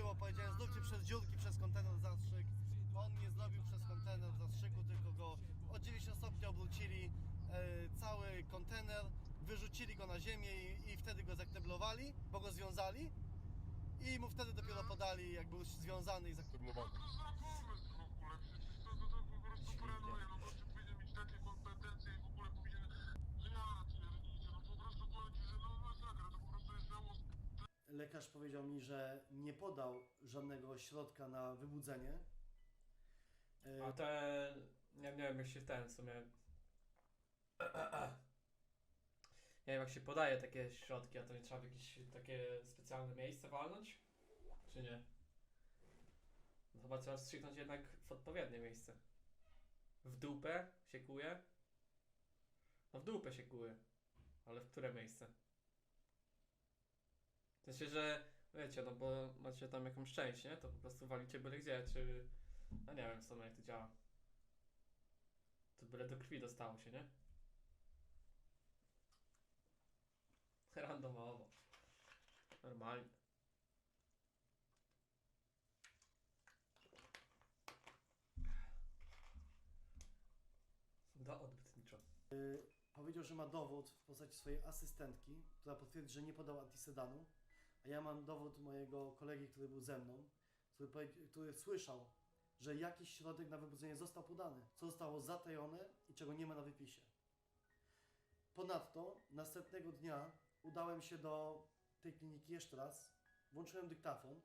było, powiedziałem zróbcie przez dziurki, przez kontener zastrzyk. On nie zrobił przez kontener zastrzyku, tylko go o 90 stopni obrócili e, cały kontener, wyrzucili go na ziemię i, i wtedy go zakneblowali, bo go związali i mu wtedy dopiero podali, jak był związany i zakneblowany. No to za pomysł w ogóle, przecież to, to, to po prostu paranuje, no gościu powinien mieć takie kompetencje i w ogóle powinien... No ja pierniczę, no po prostu powiem ci, że no masakra, to po prostu jest żałosne. Lekarz powiedział mi, że nie podał żadnego środka na wybudzenie. A ten. Nie, nie wiem jak się ten w sumie. Nie wiem jak się podaje takie środki, a to nie trzeba w jakieś takie specjalne miejsce walnąć? Czy nie? No chyba trzeba wstrzyknąć jednak w odpowiednie miejsce. W dupę się kuje? No w dupę się kuje. Ale w które miejsce? Sensie, że wiecie, no bo macie tam jakąś część, nie? To po prostu walicie byle gdzie, czy... No nie wiem sumie jak to działa. To byle do krwi dostało się, nie? Randomowo. Normalnie. Da odbytniczo. Powiedział, że ma dowód w postaci swojej asystentki, która potwierdzi, że nie podał antysedanu, a ja mam dowód mojego kolegi, który był ze mną, który, który słyszał, że jakiś środek na wybudzenie został podany, co zostało zatajone i czego nie ma na wypisie. Ponadto następnego dnia udałem się do tej kliniki jeszcze raz, włączyłem dyktafon.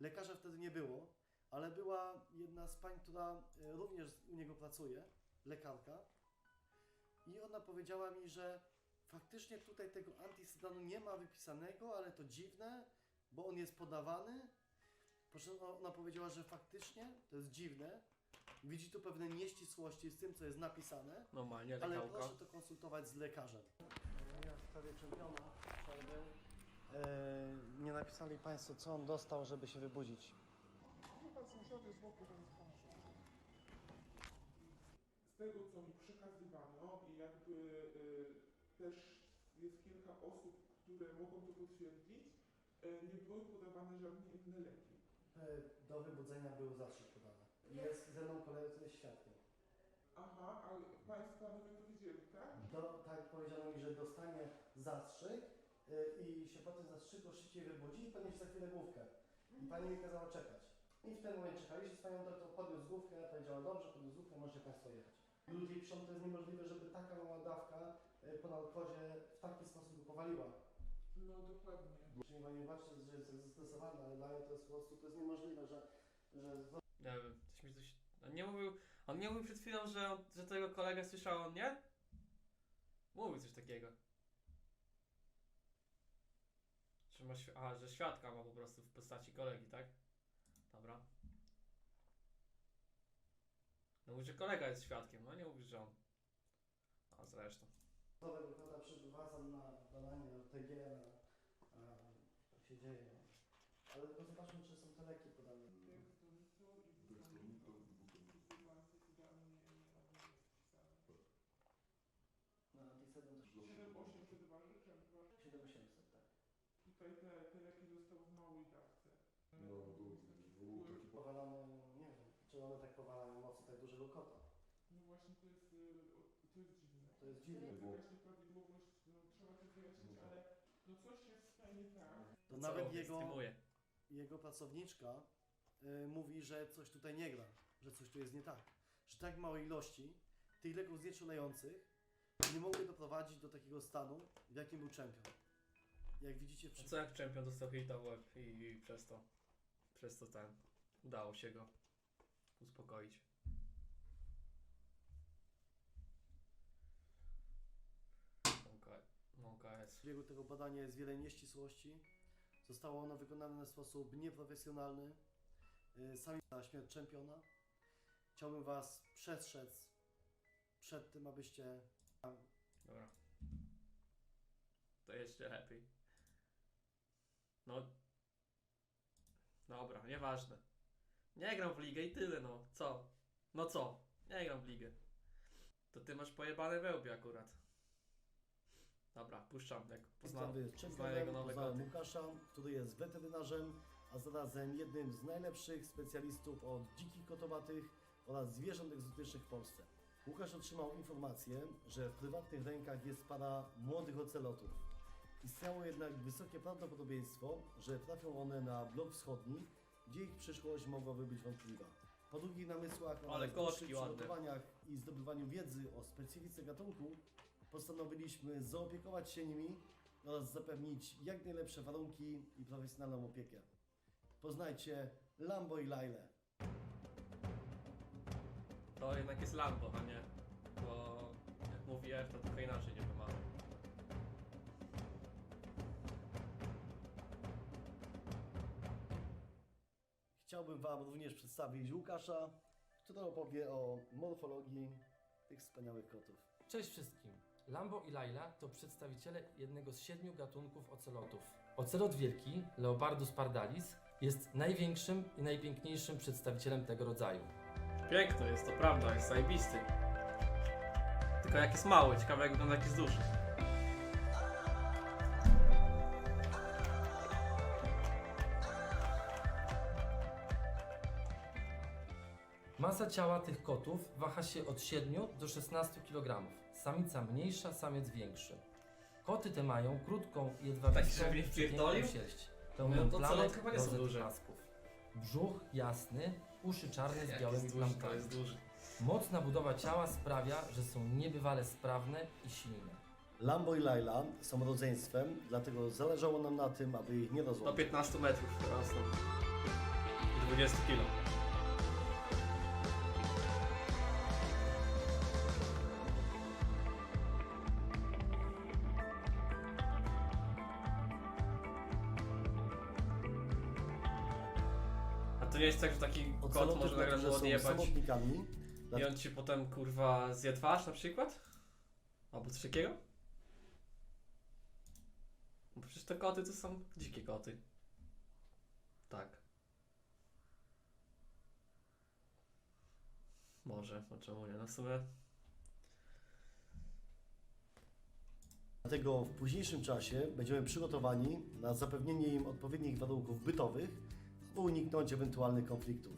Lekarza wtedy nie było, ale była jedna z pań, która e, również u niego pracuje, lekarka, i ona powiedziała mi, że faktycznie tutaj tego antysedanu nie ma wypisanego, ale to dziwne, bo on jest podawany. Po czym ona powiedziała, że faktycznie to jest dziwne. Widzi tu pewne nieścisłości z tym, co jest napisane, Normalnie, ale lekałka. proszę to konsultować z lekarzem. Ja w sprawie czempiona przerwy. E, nie napisali Państwo, co on dostał, żeby się wybudzić. Chyba sąsiady z boku Z tego, co mi przekazywano i jakby y, też jest kilka osób, które mogą to potwierdzić, y, nie były podawane żadne inne leki. E, do wybudzenia był zastrzyk podany. Jest ze mną jest świadkiem. Aha, ale Państwo panowie powiedzieli, tak? Do, tak powiedziano mi, że dostanie zastrzyk y, i się po tym zastrzyku szybciej wybudzi i podniesie za chwilę główkę. I pani mi kazała czekać. I w tym momencie czekaliście z panią doktor, podniósł główkę, powiedziała dobrze, podniósł główkę, możecie państwo jechać. Ludzie piszą, to jest niemożliwe, żeby taka mała dawka y, po narkozie w taki sposób powaliła. No dokładnie. Czyli pani baczy, że jest zestresowana, ale dla mnie to jest po prostu, to jest niemożliwe, że, że Nie wiem, coś mi coś... On nie mówił, on nie mówił przed chwilą, że, że tego kolega słyszał, on nie? Mówił coś takiego. Że ma świ- A, że świadka ma po prostu w postaci kolegi, tak? Dobra. No mówi, że kolega jest świadkiem, no nie mówisz, że on. A zresztą. Nowego kota przyprowadzam na badanie OTG, na, a, tak się dzieje. Ale tylko zobaczmy, czy są te leki podane. Wpisane. Na antysedum też 7,8 przed ważyczem, waży- 7800, tak. Tutaj te, te leki zostały w małej dawce. No, to był taki Powalamy, nie wiem, czy one tak powalają mocno tak dużego kota. No właśnie to jest, y, o- to jest. To jest dziwne, bo- jakaś nieprawidłowość, no, trzeba to wyjaśnić, No tak. ale no coś jest w tak. To Co nawet jego, jego pracowniczka y, mówi, że coś tutaj nie gra, że coś tu jest nie tak. Że tak małe ilości tych leków znieczulających nie mogły doprowadzić do takiego stanu, w jakim był czempion. Jak widzicie, A przy... co jak czempion dostał hita w łeb i, i przez to, przez to ten, udało się go uspokoić. Mąka jest. w biegu tego badania jest wiele nieścisłości. Zostało ono wykonane w sposób nieprofesjonalny. Y, Sami na śmierć czempiona. Chciałbym Was przestrzec przed tym, abyście Dobra. To jeszcze lepiej. No. Dobra, nieważne. Nie gram w ligę i tyle, no. Co? No co? Nie gram w ligę. To ty masz pojebane wełbie akurat. Dobra, puszczam, jak poznam, poznaję jego nowe poznałem. Łukasza, który jest weterynarzem a zarazem jednym z najlepszych specjalistów od dzikich kotowatych oraz zwierząt egzotycznych w Polsce. Łukasz otrzymał informację, że w prywatnych rękach jest para młodych ocelotów. Istniało jednak wysokie prawdopodobieństwo, że trafią one na blok wschodni, gdzie ich przyszłość mogłaby być wątpliwa. Po długich namysłach Ale oraz przygotowaniach i zdobywaniu wiedzy o specyfice gatunku, postanowiliśmy zaopiekować się nimi oraz zapewnić jak najlepsze warunki i profesjonalną opiekę. Poznajcie Lambo i Lailę. To jednak jest Lambo, a nie. Bo jak mówi F, to trochę inaczej nie wymawia. Chciałbym Wam również przedstawić Łukasza, który opowie o morfologii tych wspaniałych kotów. Cześć wszystkim. Lambo i Laila to przedstawiciele jednego z siedmiu gatunków ocelotów. Ocelot wielki, Leopardus pardalis, jest największym i najpiękniejszym przedstawicielem tego rodzaju. Piękny jest, to prawda, jest zajebisty. Tylko jak jest mały, ciekawe jak wygląda jak jest duży. Masa ciała tych kotów waha się od 7 do 16 kg. Samica mniejsza, samiec większy. Koty te mają krótką, jedwabistą, Tak, żeby nie wpierdolił? przepiękną sierść. No, Pełną to ocelot chyba nie są rozet duże. pasków. Brzuch jasny, uszy czarne z Jak białymi jest duży, to plamkami. jest duży. Mocna budowa ciała sprawia, że są niebywale sprawne i silne. Lambo i Laila są rodzeństwem, dlatego zależało nam na tym, aby ich nie Do rozłączyć. 15 metrów rosną. I 20 kilo. Nie jest tak, że taki kot może nagle mu odjebać samotnikami, i on ci potem kurwa zje twarz na przykład? Albo coś takiego? Bo przecież te koty to są dzikie koty. Tak. Może, no czemu nie? No w sumie Dlatego w późniejszym czasie będziemy przygotowani na zapewnienie im odpowiednich warunków bytowych, by uniknąć ewentualnych konfliktów.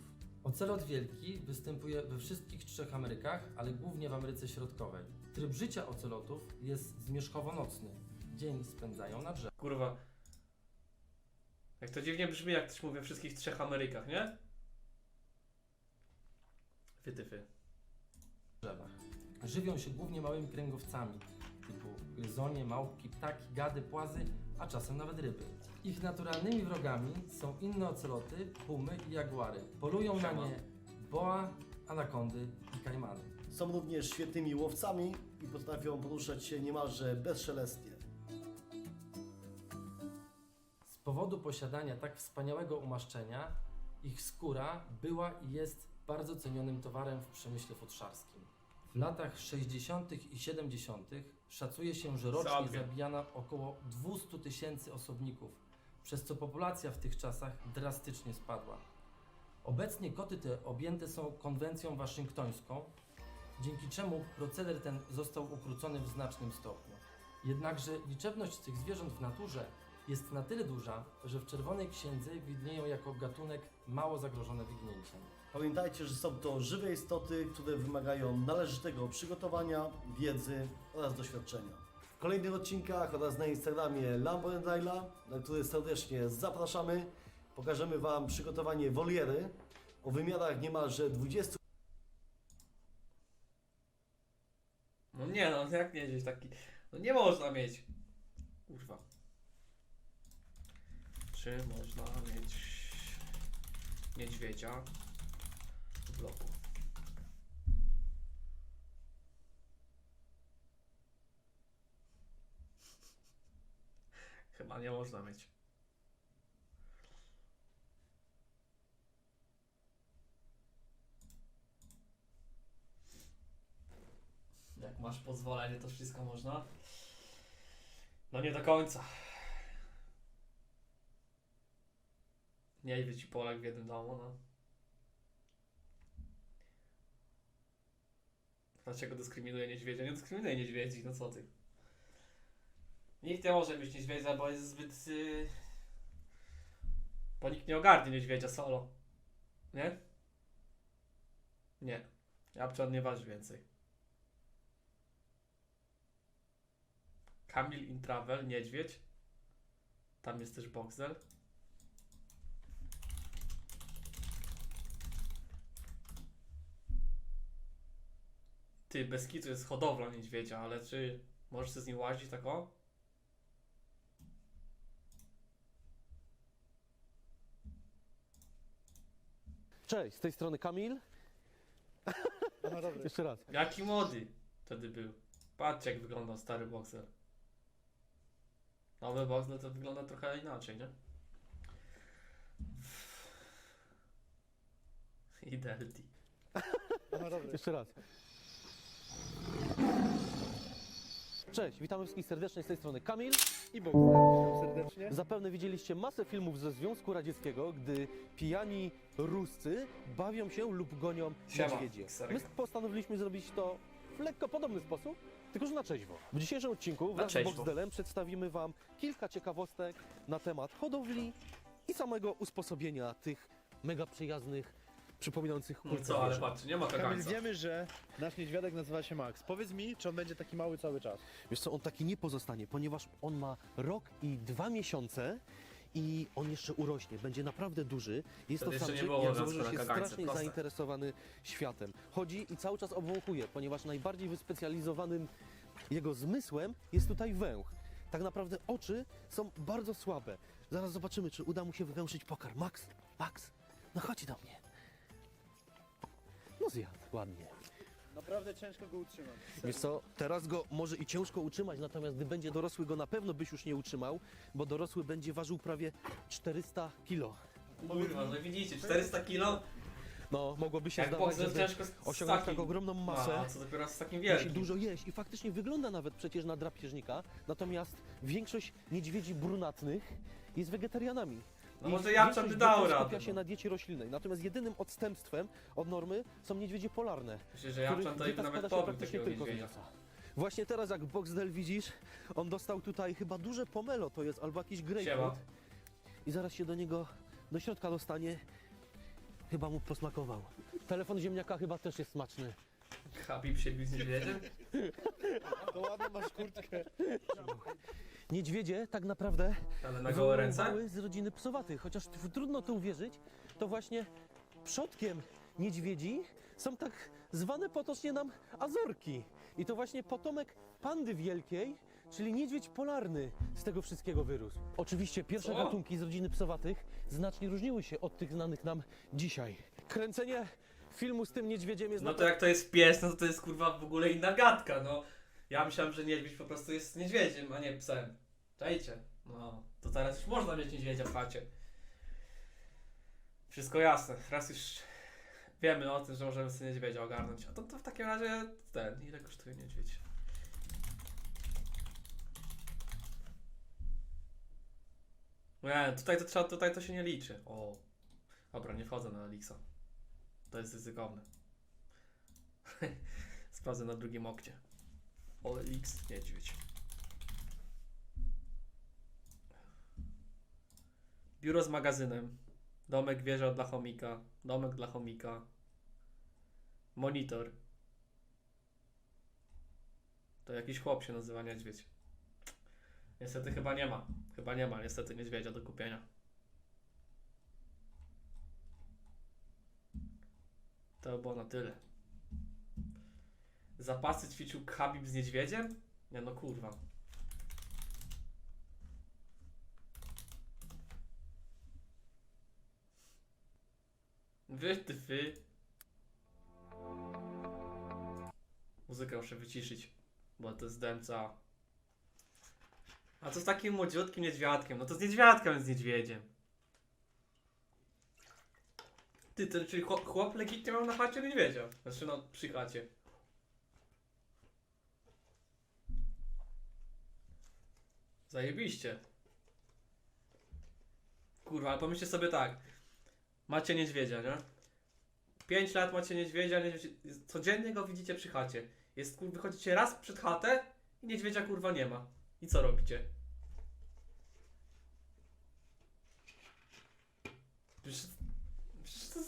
Ocelot wielki występuje we wszystkich trzech Amerykach, ale głównie w Ameryce Środkowej. Tryb życia ocelotów jest zmierzchowo-nocny. Dzień spędzają na Kurwa. Jak to dziwnie brzmi, jak ktoś mówi o wszystkich trzech Amerykach, nie? Wytyfy. drzewach. Żywią się głównie małymi kręgowcami, typu gryzonie, małpki, ptaki, gady, płazy, a czasem nawet ryby. Ich naturalnymi wrogami są inne oceloty, pumy i jaguary. Polują na Siema. nie boa, anakondy i kajmany. Są również świetnymi łowcami i potrafią poruszać się niemalże bezszelestnie. Z powodu posiadania tak wspaniałego umaszczenia, ich skóra była i jest bardzo cenionym towarem w przemyśle futrzarskim. W latach 60. i 70. szacuje się, że rocznie Zabie. zabijano około 200 tysięcy osobników, przez co populacja w tych czasach drastycznie spadła. Obecnie koty te objęte są konwencją waszyngtońską, dzięki czemu proceder ten został ukrócony w znacznym stopniu. Jednakże liczebność tych zwierząt w naturze jest na tyle duża, że w Czerwonej Księdze widnieją jako gatunek mało zagrożone wyginięciem. Pamiętajcie, że są to żywe istoty, które wymagają należytego przygotowania, wiedzy oraz doświadczenia. W kolejnych odcinkach oraz na Instagramie Lambo and Laila, na który serdecznie zapraszamy, pokażemy Wam przygotowanie woliery o wymiarach niemalże 20 No nie no, jak nie gdzieś taki. No nie można mieć. Kurwa. Czy można mieć niedźwiedzia w bloku? Chyba nie można mieć. Jak masz pozwolenie, to wszystko można? No nie do końca. Nie idzie ci Polak w jednym domu, no. Dlaczego dyskryminuje niedźwiedzia? Nie dyskryminuje niedźwiedzi, no co ty? Nikt nie może mieć niedźwiedzia, bo jest zbyt... Yy... Bo nikt nie ogarnie niedźwiedzia solo. Nie? Nie. Japczan nie waży więcej. Kamil Intravel, niedźwiedź. Tam jest też Boxel. Ty, bez kitu jest hodowla niedźwiedzia, ale czy możesz sobie z nim łazić tak o? Cześć, z tej strony Kamil. Jeszcze raz. Jaki młody wtedy był. Patrzcie jak wyglądał stary Boxer. Nowy Boxer to wygląda trochę inaczej, nie? I Delty. Jeszcze raz. Cześć, witamy wszystkich serdecznie z tej strony Kamil. I Bogdan, serdecznie. Zapewne widzieliście masę filmów ze Związku Radzieckiego, gdy pijani Ruscy bawią się lub gonią Siema, niedźwiedzie. My postanowiliśmy zrobić to w lekko podobny sposób, tylko że na trzeźwo. W dzisiejszym odcinku wraz z trzeźwo. Boxdelem przedstawimy Wam kilka ciekawostek na temat hodowli i samego usposobienia tych mega przyjaznych, przypominających No co, ale patrzcie, nie ma Kamil, kagańca. wiemy, że nasz niedźwiadek nazywa się Max. Powiedz mi, czy on będzie taki mały cały czas? Wiesz co, on taki nie pozostanie, ponieważ on ma rok i dwa miesiące i on jeszcze urośnie, będzie naprawdę duży. Jest Wtedy to jeszcze samczyk, nie było jak założysz, na jest kagańce, strasznie proste. zainteresowany światem. Chodzi i cały czas obwąchuje, ponieważ najbardziej wyspecjalizowanym jego zmysłem jest tutaj węch. Tak naprawdę oczy są bardzo słabe. Zaraz zobaczymy, czy uda mu się wywęszyć pokarm. Max, Max, no chodź do mnie. No zjadł, ładnie. Naprawdę ciężko go utrzymać. Wiesz co, teraz go może i ciężko utrzymać, natomiast gdy będzie dorosły, go na pewno byś już nie utrzymał, bo dorosły będzie ważył prawie 400 kilo. Kurwa, no widzicie, 400 kilo? No, mogłoby się Jak zdawać, Boxer że ciężko z, z osiągnąć takim... taką ogromną masę. a co dopiero z takim Musi wielkim. dużo jeść i faktycznie wygląda nawet przecież na drapieżnika, natomiast większość niedźwiedzi brunatnych jest wegetarianami. No może Japczan większość by dał dzieci radę. skupia się no. na diecie roślinnej, natomiast jedynym odstępstwem od normy są niedźwiedzie polarne. Myślę, że to których dieta nawet składa się pobił praktycznie takiego tylko z niedźwiedzia. mięsa. Właśnie teraz jak Boxdel widzisz, on dostał tutaj chyba duże pomelo to jest, albo jakiś Siema. grapefruit i zaraz się do niego, do środka dostanie. Chyba mu posmakował. Telefon ziemniaka chyba też jest smaczny. Habib się bił z niedźwiedziem? To ładną masz kurtkę. Niedźwiedzie tak naprawdę Ale na gołe ręce? wywoływały z rodziny psowatych, chociaż trudno to uwierzyć, to właśnie przodkiem niedźwiedzi są tak zwane potocznie nam Azorki. I to właśnie potomek pandy wielkiej, czyli niedźwiedź polarny z tego wszystkiego wyrósł. Oczywiście pierwsze Co? gatunki z rodziny psowatych znacznie różniły się od tych znanych nam dzisiaj. Kręcenie filmu z tym niedźwiedziem jest No to jak to jest pies, no to to jest kurwa w ogóle inna gadka, no. Ja myślałem, że niedźwiedź po prostu jest niedźwiedziem, a nie psem. Czajcie? No, to teraz już można mieć niedźwiedzia w chacie. Wszystko jasne. Raz już wiemy o tym, że możemy sobie niedźwiedzia ogarnąć. A to, to w takim razie ten, ile kosztuje niedźwiedź? Nie, tutaj to trzeba, tutaj to się nie liczy. O. Dobra, nie wchodzę na Elixa. To jest ryzykowne. Sprawdzę na drugim okcie. OLX niedźwiedź. Biuro z magazynem. Domek wieża dla chomika. Domek dla chomika. Monitor. To jakiś chłop się nazywa niedźwiedź. Niestety chyba nie ma. Chyba nie ma niestety niedźwiedzia do kupienia. To było na tyle. Zapasy ćwiczył Khabib z niedźwiedziem? Nie no kurwa. Wy, ty, wy. Muzykę muszę wyciszyć, bo to jest dęca. A co z takim młodziutkim niedźwiadkiem? No to z niedźwiadkiem, z niedźwiedziem. Ty, to, czyli chłop, chłop legitnie miał na chacie niedźwiedzia. Znaczy no, przy chacie. Zajebiście. Kurwa, ale pomyślcie sobie tak. Macie niedźwiedzia, nie? 5 lat macie niedźwiedzia, niedźwiedzie, codziennie go widzicie przy chacie. Jest, wychodzicie raz przed chatę i niedźwiedzia kurwa nie ma. I co robicie? Przecież, przecież to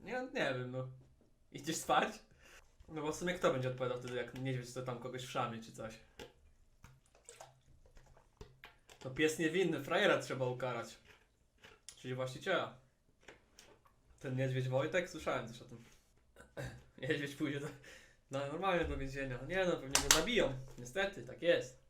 nie, nie wiem, no. Idziesz spać? No bo w sumie kto będzie odpowiadał wtedy, jak niedźwiedź to tam kogoś wszamie czy coś? To pies niewinny, frajera trzeba ukarać. Czyli właściciela. Ten niedźwiedź Wojtek? Słyszałem coś o tym. Niedźwiedź pójdzie do, no, normalnie do więzienia. Nie no, pewnie go zabiją. Niestety, tak jest.